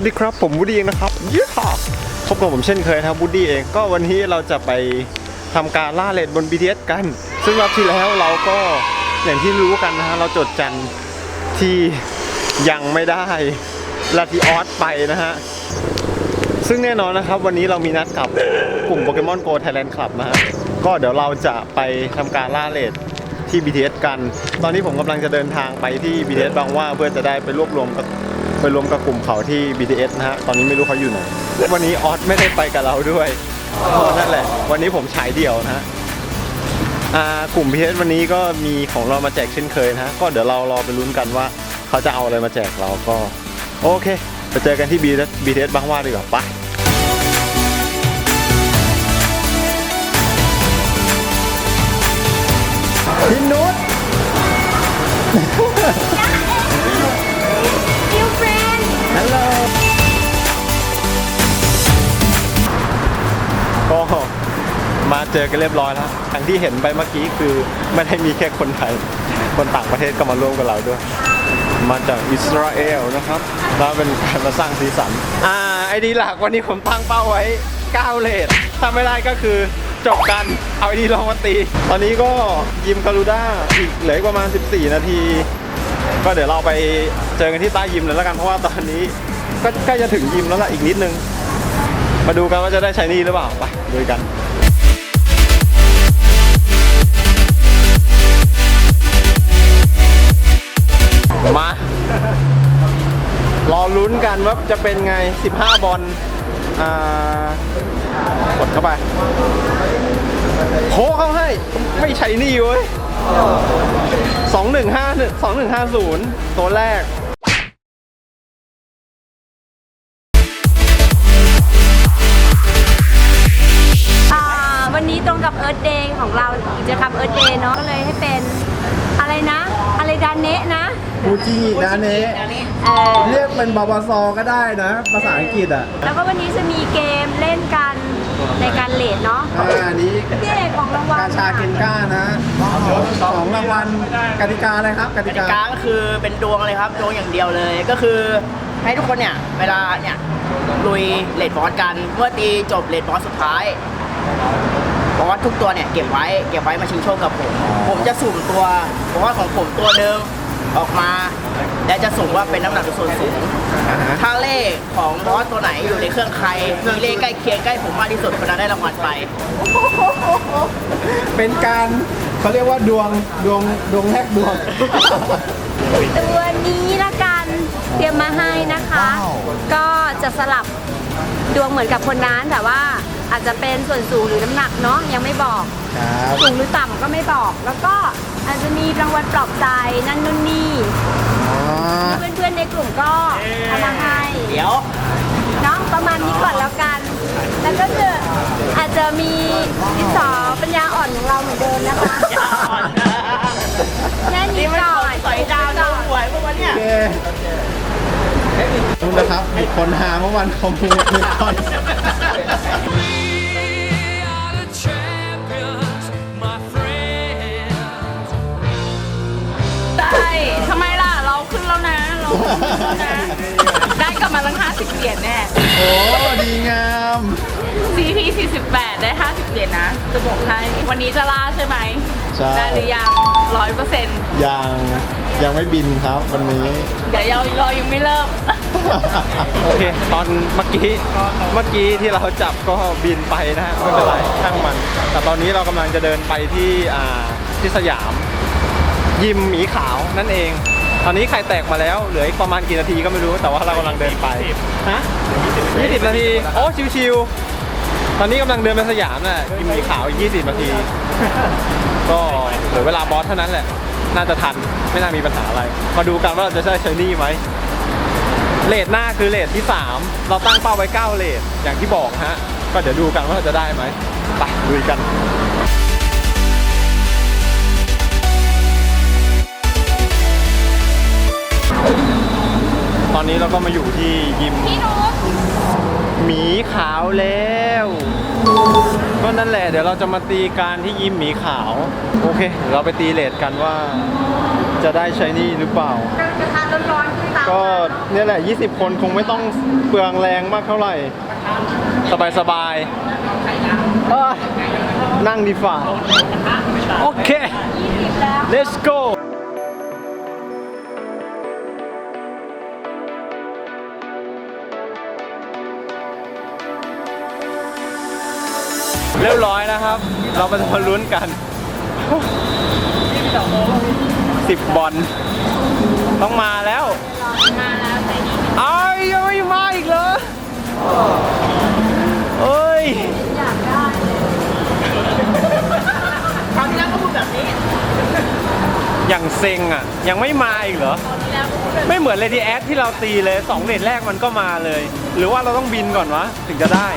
สวัสดีครับ ผมวูดี้เองนะครับยี่ห้าพบกับผมเช่นเคยนะครับวูดี้เองก็วันนี้เราจะไปทำการล่าเลดบน BTS กัน ซึ่งรอบที่แล้วเราก็อย่างที่รู้กันนะฮะเราจดจันที่ยังไม่ได้ลาติออสไปนะฮะซึ่งแน่นอนนะครับวันนี้เรามีนัดกับกลุ่มโปเกมอนโก Thailand Club นะฮะก็เดี๋ยวเราจะไปทำการล่าเลดที่ BTS กัน ตอนนี้ผมกำลังจะเดินทางไปที่ BTS บางว่าเพื่อจะได้ไปรวบรวมกับ ไปรวมกับกลุ่มเขาที่ BTS นะฮะ ตอนนี้ไม่รู้เขาอยู่ไหน วันนี้ออสไม่ได้ไปกับเราด้วยนั่นแหละ วันนี้ผมฉายเดี่ยวนะฮะอ่ากลุ่ม BTS วันนี้ก็มีของเรามาแจกเช่นเคยนะฮะ ก็เดี๋ยวเรารอไปลุ้นกันว่าเขาจะเอาอะไรมาแจกเราก็ โอเคไปเจอกันที่ BTS BTS บางว่าดีกว่าไปพี่นุช ก็มาเจอกันเรียบร้อยแล้วอย่างที่เห็นไปเมื่อกี้คือไม่ได้มีแค่คนไทย คนต่างประเทศก็มาร่วมกับเราด้วย มาจากอิสราเอลนะครับแล้วเป็นการมาสร้างสีสัน อ่า ไอดีหลักวันนี้ผมตั้งเป้าไว้9เลทถ้าไม่ได้ก็คือจบกัน เอาไอดีลองมาตี ตอนนี้ก็ยิมคารูด้าอีกเหลือประมาณ 14 นาที ก็เดี๋ยวเราไปเจอกันที่ใต้ยิมเลยแล้วกันเพราะว่าตอนนี้ก็ใกล้จะถึงยิมแล้วล่ะอีกนิดนึง มาดูกันว่าจะได้ใช้นี่หรือเปล่า ไปดูกันมารอลุ้นกันว่าจะเป็นไง 15 บอลอ่ากดเข้าไปโคเข้าให้ ไม่ใช่นี่เว้ยสองหนึ่งห้าหนึ่งสองหนึ่งห้าศูนย์ตัวแรก ฟูจินะเนะเออเรียกเป็นบอบซอก็ได้นะ ภาษาอังกฤษอะแล้วก็วันนี้จะมีเกมเล่นกันในการเลดเนาะอ่าอันนี้พี่เอกของรางวัลกาชาเกนก้านะของรางวัลกติกาอะไรครับกติกติกากาก็คือเป็นดวงเลยครับดวงอย่างเดียวเลยก็คือให้ทุกคนเนี่ยเวลาเนี่ยลุยเลดบอสกันเมื่อตีจบเลดบอสสุดท้ายบอสทุกตัวเนี่ยเก็บไว้เก็บไว้มาชิงโชคกับผม ผมจะสุ่มตัวบอสของผมตัวหนึ่ง ออกมา และจะสุ่มว่าเป็นน้ำหนักหรือส่วนสูงถ้าเลขของบอสตัวไหนอยู่ในเครื่องใครมีเลขใกล้เคียงใกล้ผมมากที่สุดคนนั้นได้รางวัลไป เป็นการเขาเรียกว่าดวงดวงดวงแรกดวง ตัวนี้ละกันเตรียมมาให้นะคะก็จะสลับดวงเหมือนกับคนนั้นแต่ว่า อาจจะเป็นส่วนสูงหรือน้ำหนักเนาะยังไม่บอก ครับสูงหรือต่ำก็ไม่บอก แล้วก็อาจจะมีรางวัลปลอบใจนั่นนู่นนี่อ๋อที่เพื่อนๆในกลุ่มก็เอามาให้เดี๋ยวเนาะประมาณนี้ก่อนแล้วกัน แล้วก็จะอาจจะมีดินสอปัญญาอ่อนของเราเหมือนเดิมนะคะแค่นี้นี่มันก่อนสอยดาวดูหวยพวกวันเนี่ย โอเค นู่นนะครับมีคนหาเมื่อวันคอมมูนิคอน are the champions, my friends. ได้ทำไมล่ะ เราขึ้นแล้วนะ เราขึ้นแล้วนะ ได้กลับมาตั้ง50เหรียญแน่ โอ้ดีงาม CP 48 ได้ 50เหรียญนะ จะบอกให้ วันนี้จะล่าใช่ไหม ใช่ ได้หรือยังร้อยเปอร์เซ็นต์ยัง ยังไม่บินครับวันนี้ เดี๋ยวเราเรายังไม่เริ่ม โอเค ตอนเมื่อกี้ เมื่อกี้ที่เราจับก็บินไปนะฮะไม่เป็นไรช่างมัน แต่ตอนนี้เรากำลังจะเดินไปที่อ่าที่สยาม ยิมหมีขาวนั่นเอง ตอนนี้ไข่แตกมาแล้ว เหลืออีกประมาณกี่นาทีก็ไม่รู้ แต่ว่าเรากำลังเดินไป ฮะ20นาที โอ้ ชิวๆ ตอนนี้กำลังเดินไปสยามน่ะยิมหมีขาวอีก20นาที ก็เหลือเวลาบอสเท่านั้นแหละ น่าจะทัน ไม่น่ามีปัญหาอะไร มาดูกันว่าเราจะได้ใช้นี่ไหม เลทหน้าคือเลทที่ 3 เราตั้งเป้าไว้ 9 เลทอย่างที่บอกฮะ ก็เดี๋ยวดูกันว่าเราจะได้ไหม ไปดูกันตอนนี้เราก็มาอยู่ที่ยิม หมีขาวแล้ว ก็นั่นแหละ เดี๋ยวเราจะมาตีการที่ยิมหมีขาว โอเคเดี๋ยวเราไปตีเลทกันว่าจะได้ใช้นี่หรือเปล่า กระทะร้อนๆขึ้นเตาก็เนี่ยแหละ 20 คนคงไม่ต้องเปลืองแรงมากเท่าไหร่ สบายสบายๆเอ้ยนั่งดีฝ่า โอเค let's go เรียบร้อยนะครับ เรามามาลุ้นกันสิบบอลต้องมาแล้ว มาแล้วใจดีไอ้ายยังไม่มาอีกเหรอเอ้ยคราวที่แล้วก็พูดแบบนี้อย่างเซ็งอะ ยังไม่มาอีกเหรอไม่เหมือนเลดี้แอดที่เราตีเลยสองเลดแรกมันก็มาเลย หรือว่าเราต้องบินก่อนวะ ถึงจะได้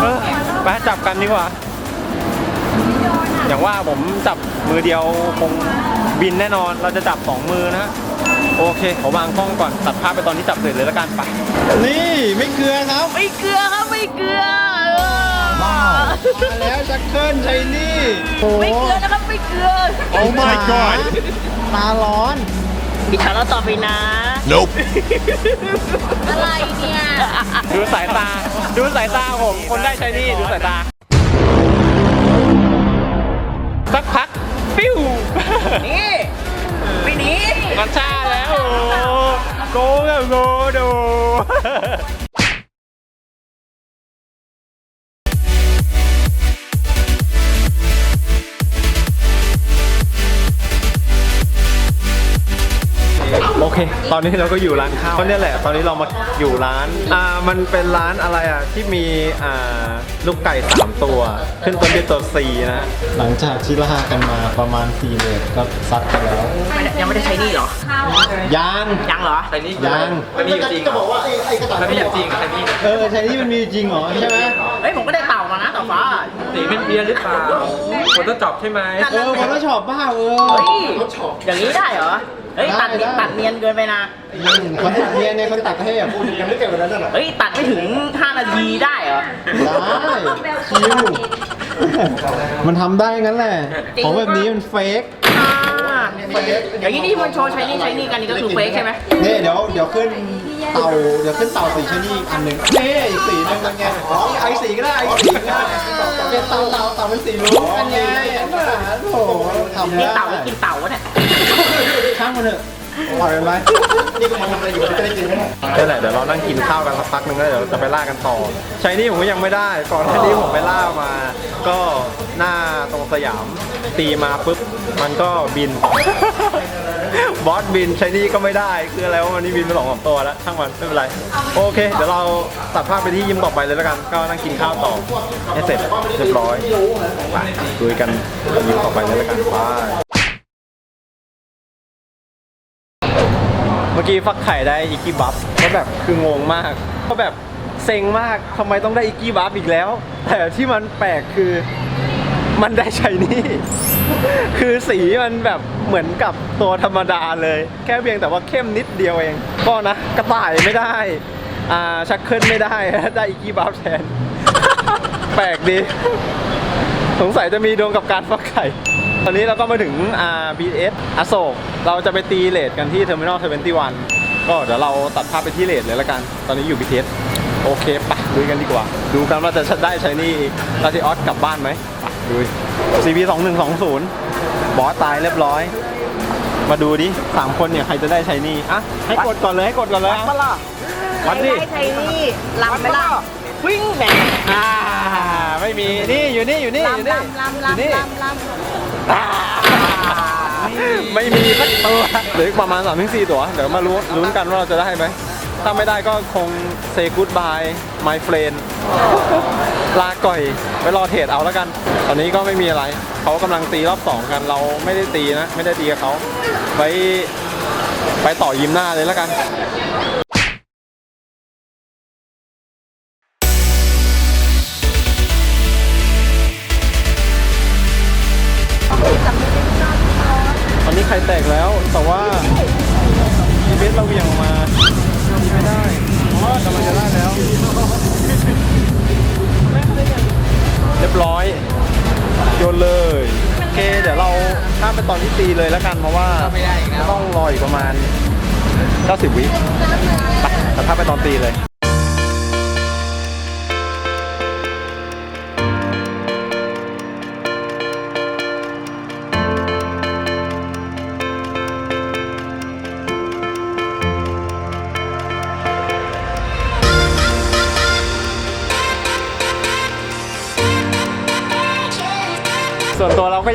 เออไปจับกันดีกว่า อย่างว่าผมจับมือเดียวคงบินแน่นอน เราจะจับสองมือนะ โอเคขอวางกล้องก่อนตัดภาพไปตอนที่จับเสร็จเลยแล้วกันไป นี่ไม่เกลือครับไม่เกลือครับไม่เกลือเออมาแล้วจักเกิลชัยนี่ไม่เกลือนะครับไม่เกลือ โอ้ my god ตาร้อน มีฉันแล้วต่อไปนะ อะไรเนี่ย ดูสายตา ดูสายตาผม คนได้ชัยนี่ ดูสายตา สักพัก ปิ้ว นี่ไม่หนี มันชาแล้วโอ้โกงอะโกดู เค ตอนนี้เราก็อยู่ร้านข้าวก็เนี่ยแหละ ตอนนี้เรามาอยู่ร้าน อ่า มันเป็นร้านอะไรอะ ที่มี อ่า ลูกไก่3ตัว ขึ้นต้นด้วยตัว C นะ หลังจากที่ล่ากันมาประมาณ4เดือนก็ซัดกันแล้ว ยังไม่ได้ใช้หนี่เหรอ ยังยังเหรอยังมันมีอยู่จริงจะบอกว่าไอ้ไอ้กระต่ายมันมีอย่างจริงใช่ไหมเออใช่นี่มันมีจริงเหรอใช่ไหมเฮ้ยผมก็ได้เต่ามานะเต่าฟ้าสีเป็นเบียร์หรือเปล่าคนต้องจอบใช่ไหมเออคนก็ชอบบ้าเออเฮ้ยอย่างนี้ได้เหรอเฮ้ยตัดได้ได้ตัดเนียนเกินไปนะคนตัดเนี่ยเนี่ยคนตัดให้อะพูดยังไม่เก็บวันนั้นน่ะเฮ้ย ตัดไม่ถึง 5 นาทีได้เหรอ ได้คิวมันทำได้งั้นแหละ ของแบบนี้มันเฟกอ่าอย่างนี้ที่มันโชว์ใช้นี่ใช้นี่กันนี่ก็คือเฟกใช่ไหมนี่เดี๋ยวเดี๋ยวขึ้นเต่าเดี๋ยวขึ้นเต่าสีชนิดอีกอันหนึ่งเน่อีกสีหนึงเป็นไงอ๋อไอสีก็ได้ไอสีก็ได้เป็นเต่าเต่าเต่าเป็นสีรุ้งกันไงโอ้โหทำนี่ได้เต่าหรือกินเต่าวะเนี่ย ช่างมันเถอะ ปล่อยมันไปนี่ก็มาทำอะไรอยู่จะได้กินไหมนี่ยนี่แหละเดี๋ยวเรานั่งกินข้าวกันสักพักหนึงแล้วเดี๋ยวจะไปล่ากันต่อใช้นี่ผมก็ยังไม่ได้ ก่อนหน้านี้ผมไปล่ามา ก็หน้าตรงสยามตีมาปุ๊บมันก็บิน บอสบินใช้นี่ก็ไม่ได้คืออะไรว่ามันนี่บินไปสองสามตัวแล้วช่างมันไม่เป็นไร โอเค เดี๋ยวเราตัดภาพไปที่ยิมต่อไปเลยแล้วกัน ก็นั่งกินข้าวต่อให้เสร็จเรียบร้อยไปคุยกันยิมต่อไปเลยแล้วกันบา เมื่อกี้ฟักไข่ได้อิกกี้บัฟก็แบบคืองงมากก็แบบเซ็งมากทำไมต้องได้อิกกี้บัฟอีกแล้ว แต่ที่มันแปลกคือมันได้ชัยนี่ คือสีมันแบบเหมือนกับตัวธรรมดาเลย แค่เพียงแต่ว่าเข้มนิดเดียวเอง ก็นะกระต่ายไม่ได้ อ่าชักเคิลไม่ได้ ได้อิกี้บัฟแทน แปลกดี สงสัยจะมีดวงกับการฟักไข่ ตอนนี้เราก็มาถึงอ่า BS อโศก เราจะไปตีเลทกันที่ Terminal 21ก็เดี๋ยวเราตัดภาพไปที่เลทเลยละกัน ตอนนี้อยู่ BTS โอเคไปดูกันดีกว่า ดูกันว่าจะได้ใช้นี่ลาติออสกลับบ้านไหมไปดู CP 2120บอสตายเรียบร้อย มาดูดิสามคนเนี่ยใครจะได้ใช้นี่อะให้กดก่อนเลยให้กดก่อนเลยอะปะล่ะวัดดิใช้นี่ลำไปล่ะวิ่งแหมอ่าไม่มีนี่อยู่นี่อยู่นี่อยู่ลำนี่ลำลำอยู่นี่ลำลำอ่า ไม่มีสักตัวเหลืออีกประมาณ3ามถึงสตัว เดี๋ยวมารู้ลุ้นกันว่าเราจะได้ไหม ถ้าไม่ได้ก็คง say goodbye my friend ลาก่อยไปรอเทรดเอาแล้วกัน ตอนนี้ก็ไม่มีอะไร เขากำลังตีรอบ 2 กันเราไม่ได้ตีนะ ไม่ได้ตีกับเขาไว้ไปต่อยิมหน้าเลยแล้วกัน ข่แตกแล้ว แต่ว่าทีเบสเราเหวี่ยงออกมาไม่ได้เพราะว่ากำลังจะได้แล้ว เรียบร้อย โยนเลยโอเคเดี๋ยวเราข้ามไปตอนที่ตีเลยแล้วกันเพราะว่าต้องรออีกประมาณ 90 วิไปตัดภาไปตอนตีเลย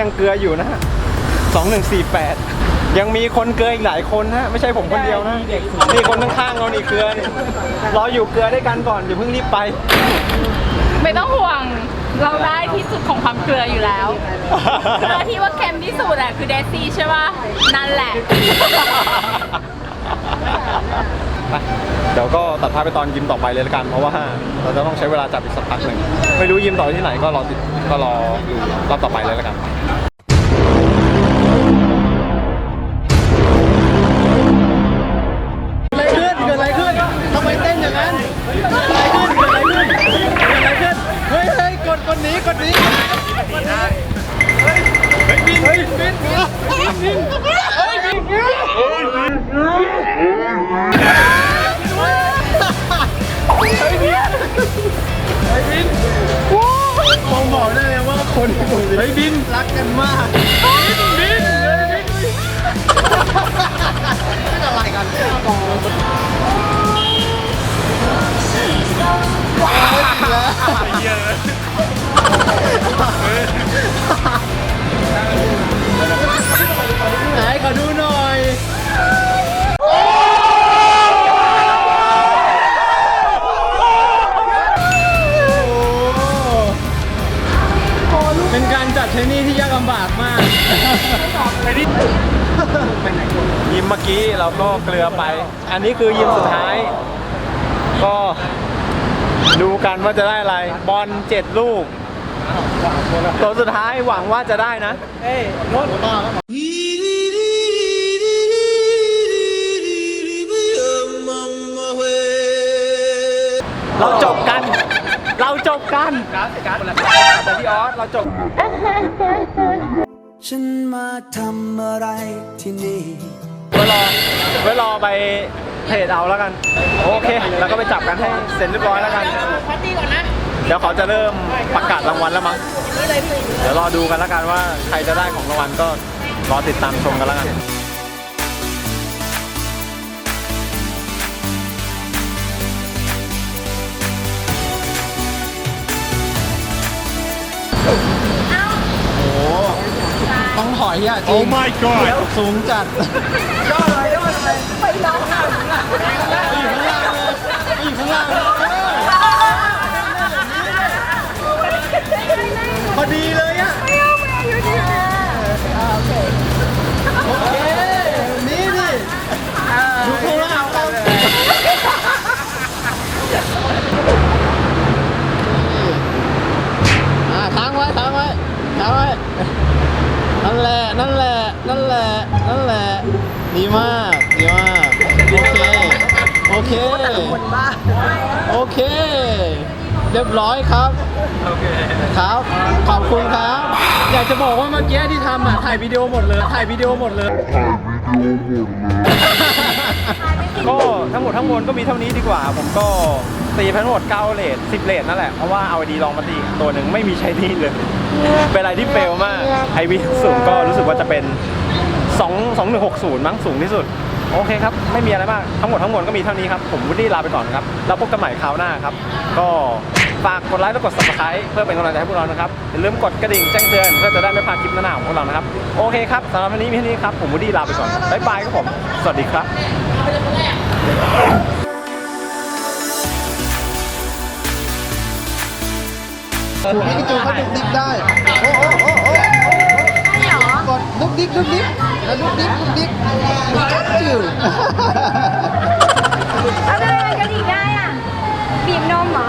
ยังเกลืออยู่นะฮะ2148 ยังมีคนเกลืออีกหลายคนนะไม่ใช่ผมคนเดียวนะนี่คนข้างๆเรานี่เกลือนี่รออยู่เกลือด้วยกันก่อนอย่าเพิ่งรีบไป ไม่ต้องห่วงเราได้ที่สุดของความเกลืออยู่แล้วเกลือที่ว่าเค็มที่สุดอะคือเดซี่ใช่ป่ะนั่นแหละ ไปเดี๋ยวก็ตัดภาพไปตอนยิมต่อไปเลยละกัน เพราะว่าเราจะต้องใช้เวลาจับอีกสักพักหนึ่งไม่รู้ยิมต่อที่ไหนก็รอติดก็รอดูรอบต่อไปเลยละกัน เลยว่าคนเฮ้ยบินรักกันมากบินบินเฮ้ยบินเป็นอะไรกันไหนขอดูหน่อย ยิมเมื่อกี้เราก็เกลือไป อันนี้คือยิมสุดท้าย ก็ดูกันว่าจะได้อะไร บอลเจ็ดลูก ตัวสุดท้ายหวังว่าจะได้นะ เอ้ยรถเราจบกัน เราจบกันแต่พี่ออสเราจบ ฉันมาทำอะไรที่นี่ ไว้รอไว้รอไปเทรดเอาแล้วกัน โอเค แล้วก็ไปจับกันให้เสร็จเรียบร้อยแล้วกัน ปาร์ตี้ก่อนนะ เดี๋ยวเขาจะเริ่มประกาศรางวัลแล้วมั้ง เดี๋ยวรอดูกันแล้วกันว่าใครจะได้ของรางวัลก็รอติดตามชมกันแล้วกัน องถอยอะจริง Oh my god สูงจัดย่อเลยย่อเลยไปร้องข้างหลังอยู่ข้างล่างเลยอยู่ เรียบร้อยครับ โอเค ครับ ขอบคุณครับ อยากจะบอกว่าเมื่อกี้ที่ทำอะถ่ายวิดีโอหมดเลย ถ่ายวิดีโอหมดเลย ก็ทั้งหมดทั้งมวลก็มีเท่านี้ดีกว่า ผมก็ตีไปทั้งหมด9เลท10เลทนั่นแหละ เพราะว่าเอาดีลองมาตีตัวหนึ่งไม่มีใช้ที่เลย เป็นอะไรที่เฟลมาก ไอวีสูงก็รู้สึกว่าจะเป็น 2 2160 มั้งสูงที่สุด โอเคครับ ไม่มีอะไรมาก ทั้งหมดทั้งมวลก็มีเท่านี้ครับ ผมวุฒิลาไปก่อนครับ แล้วพบกันใหม่คราวหน้าครับ ก็ ฝากกดไลค์และกด subscribe เพื่อเป็นกำลังใจให้พวกเรานะครับอย่าลืมกดกระดิ่งแจ้งเตือนเพื่อจะได้ไม่พลาดคลิปหน้าๆของพวกเรานะครับโอเคครับสำหรับวันนี้มีเท่านี้ครับผมวุฒิลาไปก่อนบ๊ายบายครับผมสวัสดีครับให้กระจูเขาดุกดิกได้ โอ้โอ้โอ้โอ้กดดุกดิกดุกดิกแล้วดุกดิกดุกดิกกัดจิ๋วเอาทำไมมันกระดิกได้อะบีบนมเหรอ